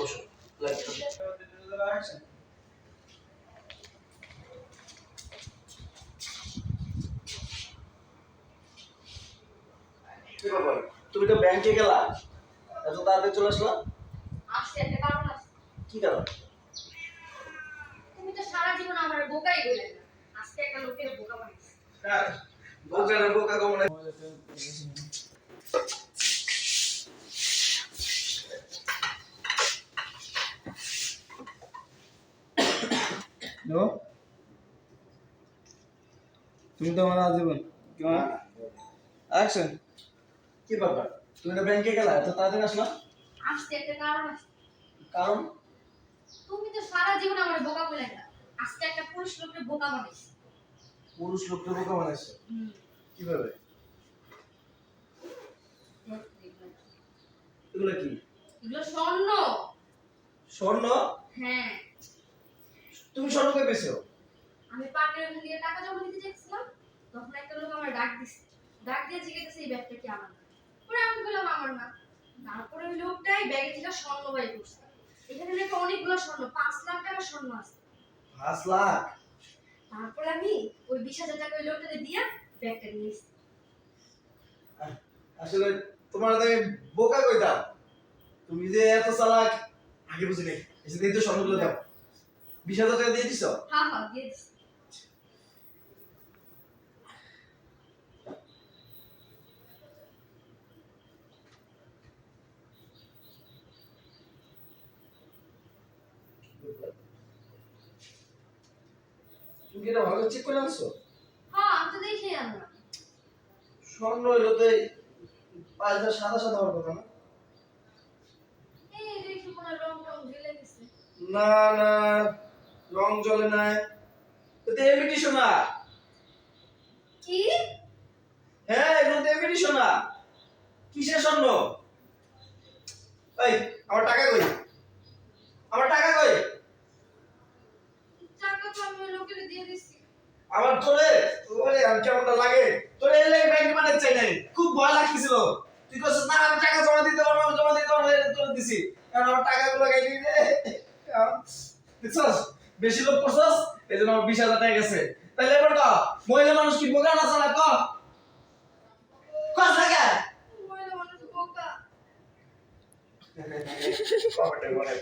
বসো। তুমি তো ব্যাংকে গেলা। এত তাড়াতাড়ি চলে আসলা? কি কারণ? তুমি তো সারা জীবন আমার বোকাই বলে আজকে একটা লোকের বোকা বানিয়েছে। বোকা না বোকা কমনে তুমি তো আমার আজীবন। কেমন? অ্যাকশন। কি ব্যাপার? তুমি তো ব্যাংকে গেলা এত তাড়াতাড়ি আসলা? আসছে একটা কারণ আছে। কারণ? তুমি তো সারা জীবন আমার বোকা বলে না আজকে একটা পুরুষ লোকের বোকা বানিয়েছে পুরুষ লোকটা বোকা বানাইছে? কীভাবে? এগুলো কি? এগুলো স্বর্ণ। স্বর্ণ? হ্যাঁ। তুমি স্বর্ণ কই পেয়েছ আমি পাটের ওখান দিয়ে টাকা জমা দিতে যাচ্ছিলাম তখন একটা লোক আমার ডাক দিচ্ছে ডাক দিয়ে জিজ্ঞেস এই ব্যাগটা কি আমার পরে আমি বললাম আমার না। তারপরে ওই লোকটাই ব্যাগে থেকে স্বর্ণ বাই করছে। এখানে নাকি অনেকগুলো স্বর্ণ পাঁচ লাখ টাকা স্বর্ণ আছে। পাঁচ লাখ? তারপরে আমি ওই বিশ হাজার টাকা ওই লোকটাকে দিয়ে ব্যাগটা নিয়ে এসেছি। আসলে তোমার আমি বোকা কইতাম। তুমি যে এত চালাক আগে বুঝি নাই এসে তো স্বর্ণগুলো দাও। বিশ হাজার টাকা দিয়ে দিছো? হ্যাঁ হ্যাঁ দিয়ে দিচ্ছি তুমি এটা ভালো চেক করে আনছো? হ্যাঁ আমি তো দেখেই আনলাম। স্বর্ণ হইল তো এই পাঁচ হাজার সাদা সাদা হওয়ার কথা দেখি না না রং জ্বলে তো এমনি কি? হ্যাঁ এগুলো তো এমনি কিসের স্বর্ণ? এই আমার টাকা কই? আমার টাকা কই? টাকা তো আমি লোকের দিয়ে দিচ্ছি আমার তোরে আমি কেমনটা লাগে? তোরে এলে ব্যাংক মানে চাই নাই। খুব ভয় লাগতেছিল। তুই কইছিস না আমি টাকা জমা দিতে পারব জমা দিতে পারব তোরে দিছি। কারণ আমার টাকাগুলো রে দেখছস বেশি লোক করছস? এই জন্য আমার বিশ হাজার টাকা গেছে। তাহলে এবার ক? মহিলা মানুষ কি বোকা না চালা ক? কথা কে? মহিলা মানুষ বোকা।